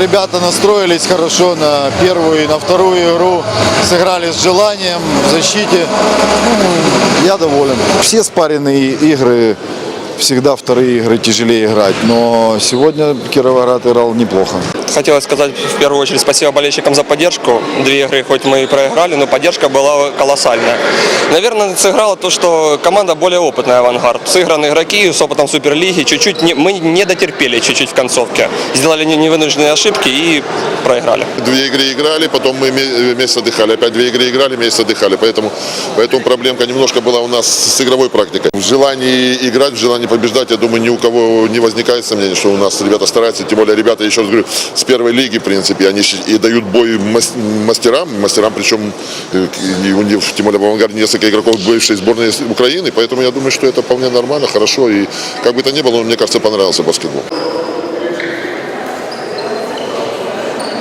Ребята настроились хорошо на первую и на вторую игру, сыграли с желанием в защите. Ну, Я доволен. Все спаренные игры, всегда вторые игры тяжелее играть, но сегодня Кировоград играл неплохо. Хотелось сказать в первую очередь спасибо болельщикам за поддержку. Две игры хоть мы и проиграли, но поддержка была колоссальная. Наверное, сыграло то, что команда более опытная «Авангард». Сыграны игроки с опытом Суперлиги. Чуть-чуть не- мы не дотерпели чуть-чуть в концовке. Сделали не- невынужденные ошибки и проиграли. Две игры играли, потом мы ме- месяц отдыхали. Опять две игры играли, месяц отдыхали. Поэтому, поэтому проблемка немножко была у нас с игровой практикой. В желании играть, в желании побеждать, я думаю, ни у кого не возникает сомнений, что у нас ребята стараются. Тем более ребята, еще раз говорю, с первой лиги, в принципе, они и дают бой мас- мастерам. Мастерам, причем, э, у тем более в авангарде несколько игроков бывшей сборной Украины. Поэтому я думаю, что это вполне нормально, хорошо. И как бы то ни было, мне кажется, понравился баскетбол.